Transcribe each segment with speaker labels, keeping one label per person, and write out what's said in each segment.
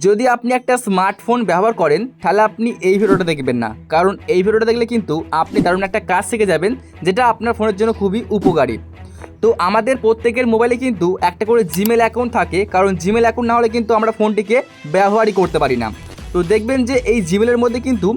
Speaker 1: যদি আপনি একটা স্মার্টফোন ব্যবহার করেন, তাহলে আপনি এই ভিডিওটা দেখবেন না। কারণ এই ভিডিওটা দেখলে কিন্তু আপনি দারুণ একটা কাজ শিখে যাবেন, যেটা আপনার ফোনের জন্য খুবই উপকারী। তো আমাদের প্রত্যেকের মোবাইলে কিন্তু একটা করে জিমেল অ্যাকাউন্ট থাকে, কারণ জিমেল অ্যাকাউন্ট না হলে কিন্তু আমরা ফোনটিকে ব্যবহারই করতে পারি না। তো দেখবেন যে এই জিমেলের মধ্যে কিন্তু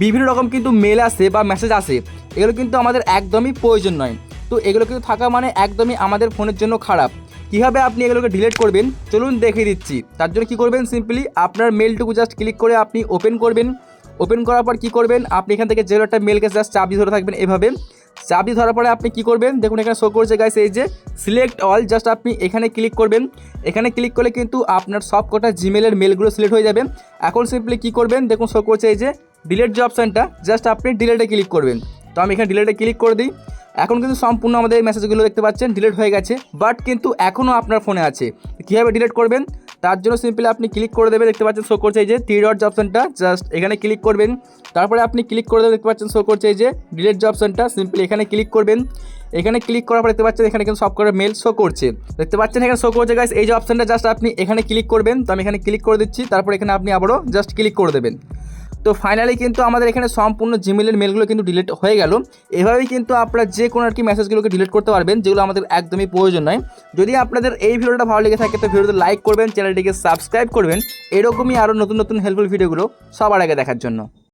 Speaker 1: বিভিন্ন রকম কিন্তু মেল আসে বা মেসেজ আসে, এগুলো কিন্তু আমাদের একদমই প্রয়োজন নয়। তো এগুলো কিন্তু থাকা মানে একদমই আমাদের ফোনের জন্য খারাপ। কীভাবে আপনি এগুলোকে ডিলিট করবেন? চলুন দেখিয়ে দিচ্ছি। তার জন্য কী করবেন? সিম্পলি আপনার মেলটুকু জাস্ট ক্লিক করে আপনি ওপেন করবেন। ওপেন করার পর কী করবেন? আপনি এখান থেকে যে একটা মেলকে জাস্ট চাবি ধরে থাকবেন এভাবে। চাবি ধরার পরে আপনি কি করবেন? দেখুন, এখানে শো করছে গাইস এই যে সিলেক্ট অল জাস্ট আপনি এখানে ক্লিক করবেন। এখানে ক্লিক করলে কিন্তু আপনার সব কটা জিমেলের মেলগুলো সিলেক্ট হয়ে যাবে। এখন সিম্পলি কি করবেন? দেখুন শো করছে এই যে ডিলেট যে অপশানটা জাস্ট আপনি ডিলেটে ক্লিক করবেন। তো আমি এখানে ডিলেটে ক্লিক করে দিই। এখন কিন্তু সম্পূর্ণ আমাদের এই মেসেজগুলো দেখতে পাচ্ছেন ডিলিট হয়ে গেছে বাট কিন্তু এখনও আপনার ফোনে আছে। কীভাবে ডিলিট করবেন? তার জন্য সিম্পলি আপনি ক্লিক করে দেবেন, দেখতে পাচ্ছেন শো করছে এই যে থ্রি ডট যে অপশানটা জাস্ট এখানে ক্লিক করবেন। তারপরে আপনি ক্লিক করে দেবেন, দেখতে পাচ্ছেন শো করছে এই যে ডিলিট যে অপশানটা সিম্পলি এখানে ক্লিক করবেন। এখানে ক্লিক করার পর দেখতে পাচ্ছেন এখানে কিন্তু সব করে মেল শো করছে। দেখতে পাচ্ছেন এখানে শো করছে গাইস এই যে অপশানটা জাস্ট আপনি এখানে ক্লিক করবেন, তো আমি এখানে ক্লিক করে দিচ্ছি, তারপর এখানে আপনি আবারও জাস্ট ক্লিক করে দেবেন। তো ফাইনালি কিন্তু আমাদের এখানে সম্পূর্ণ জিমেলের মেলগুলো কিন্তু ডিলিট হয়ে গেল। এভাবেই কিন্তু আপনারা যে কোনো আর কি মেসেজগুলোকে ডিলিট করতে পারবেন, যেগুলো আমাদের একদমই প্রয়োজন নয়। যদি আপনাদের এই ভিডিওটা ভালো লেগে থাকে, তো ভিডিওতে লাইক করবেন চ্যানেলটিকে সাবস্ক্রাইব করবেন। এরকমই আরও নতুন নতুন হেল্পফুল ভিডিওগুলো সবার আগে দেখার জন্য।